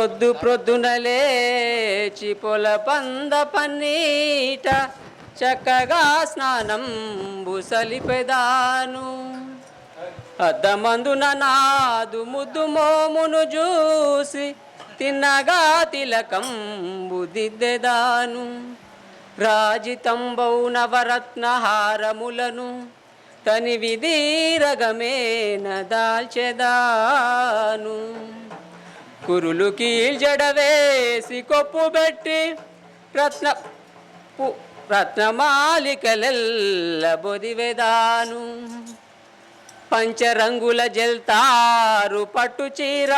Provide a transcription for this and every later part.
ప్రొద్దు ప్రొద్దున లేచి పొల పంద పన్నీట చక్కగా స్నానం బుసలిపెదాను అద్దమందున నాదు ముద్దు మోమును చూసి తిన్నగా తిలకం బుదిద్దెదాను రాజితంబౌ నవరత్న హారములను తని విధీరగమేన దాల్చెదాను. కురులు కీల్జడవేసి కొప్పు పెట్టి రత్న రత్నమాలికలెల్ల బొదివెదాను. పంచరంగుల జల్తారు పట్టు చీర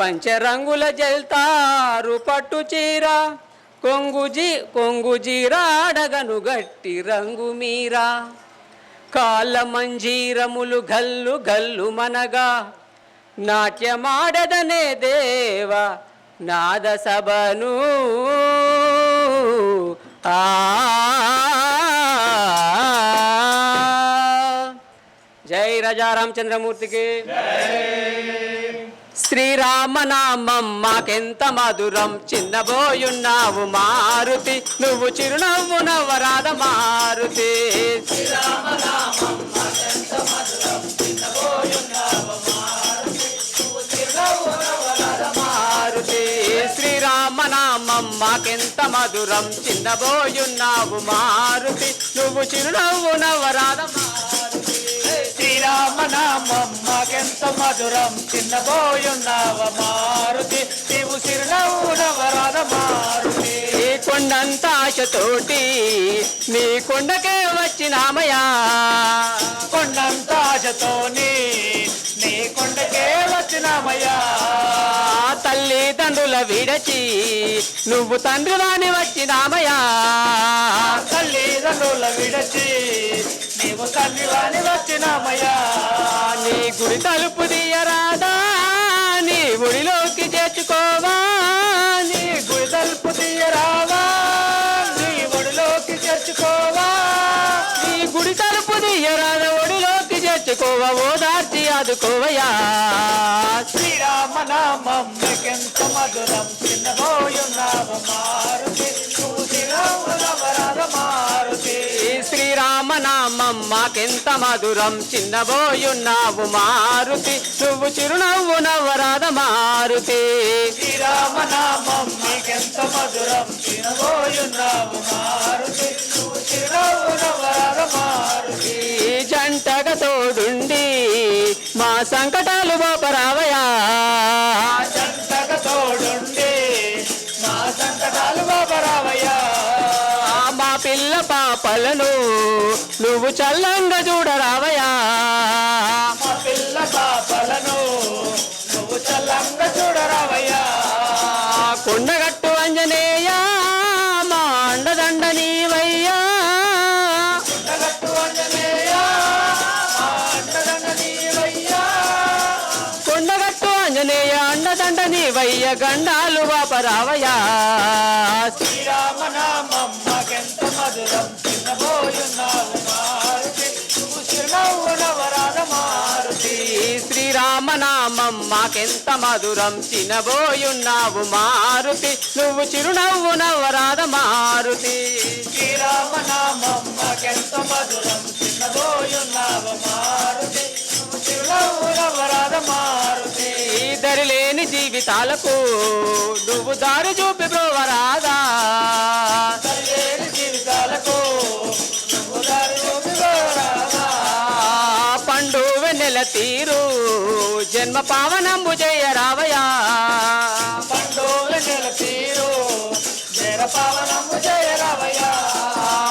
పంచరంగుల జల్తారు పట్టు చీర కొంగుజీ కొంగుజీరాడగను గట్టి రంగు మీరా. కాళ్ళ మంజీరములు గల్లు గల్లు మనగా నాట్యమాడదనే దేవ నాద సభను ఆ. జై రాజా రామచంద్రమూర్తికి. శ్రీరామనామం మాకెంత మధురం చిన్నబోయున్నావు మారుతి. నువ్వు చిరునవ్వు నవరాధ మారుతి మారుతి. మాకెంత మధురం చిన్నబోయున్నావు మారుతి. నువ్వు చిరునవ్వు నవరాధ మారుతి శ్రీరామనామం మాకెంత మధురం చిన్నబోయున్నావ మారుతి. నువ్వు చిరునవ్వు నవరాధ మారుతి నీ కొండంత ఆశతోటి నీ కొండకే వచ్చినామయా? కొండంత ఆశతోని నీ కొండకే వచ్చినామయ్యా తల్లిదండ్రుల విడచి నువ్వు తండ్రి వాణి వచ్చినామయా తల్లిదండ్రుల విడచి నీవు తల్లి వచ్చి వచ్చినామయ్యా నీ గుడి తలుపు తీయరాదా నీ గుడిలోకి చేర్చుకోవా. నీ గుడి తలుపు తీయరావా నీ ఒడిలోకి చేర్చుకోవా. నీ గుడి తలుపు తీయరాదా ఒడిలోకి చేర్చుకోవా. ఓదార్చి ఆదుకోవయా నీకెంత మధురం చిన్నబోయున్నావు మారుతి? నవరాధ మాకెంత మధురం చిన్నబోయున్నావు మారుతి? నువ్వు చిరునవ్వు నవ్వరాధ మారుతి నీకెంత మధురం చిన్నబోయున్నావు మారుతి? నువ్వు చిరునవ్వు నవరాధ మారుతి జంటగా తోడుండి మా సంకటాలు బాపరావయా పాపలను నువ్వు చల్లంగా చూడరావయా మా పిల్ల పాపలను నువ్వు చల్లంగా చూడరావయ్యా. కొండగట్టు అంజనేయ మా అండదండ నీవయ్యా. ఆంజనేయ, అండదండ నీవయ్యా. గండాలు బాపరావయా శ్రీరామనామం మాకెంత మధురం చిన్నబోయున్నావు మారుతి నువ్వు చిరునవ్వు నవరాధ మారుతి ఈ శ్రీరామనామం మాకెంత మధురం? చినబోయున్నావు మారుతి. నువ్వు చిరునవ్వు నవ్వరాధ మారుతి. శ్రీరామనామం మాకెంత మధురం? చిన్నబోయున్నావు మారుతి. నువ్వు చిరునవ్వు నవరాధ మారుతి. ఈ దరి లేని జీవితాలకు నువ్వు దారి చూపి బ్రోవరాదా పండు వెన్నెల తీరు జన్మ పావనంబు జయ రావయా పండు వెన్నెల తీరు పావనంబు జయ రావయా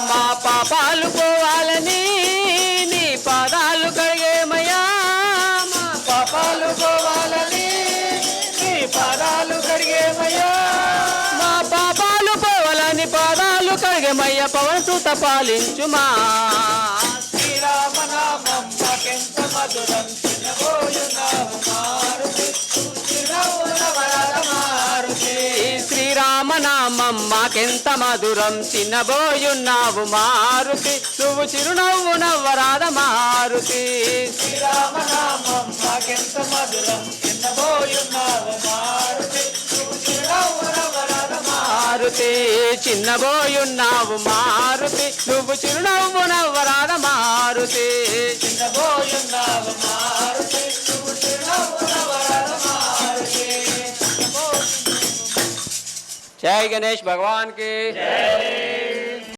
మా పాపాలు పోవాలని నీ పాదాలు కడిగేమయా మా పాపాలు పోవాలని నీ పాదాలు కడిగేమయా పవన్ సూత పాలించుమా శ్రీరామనామం మాకెంత మధురం చిన్నబోయున్నావు మారుతి. మారుతి మారుతి నువ్వు చిరునవ్వు నవ్వరాద మారుతి. శ్రీరామనామం మాకెంత మధురం చిన్నబోయున్నావు మారుతి. మారుతి చిన్నబోయున్నావు మారుతి. నువ్వు చిరునవ్వు నవ్వరాద మారుతి. చిన్నబోయున్నావు మారుతి నువ్వు చిరునవ్వు నవ్వరాద మారుతి. జై గణేష్ భగవాన్కి జై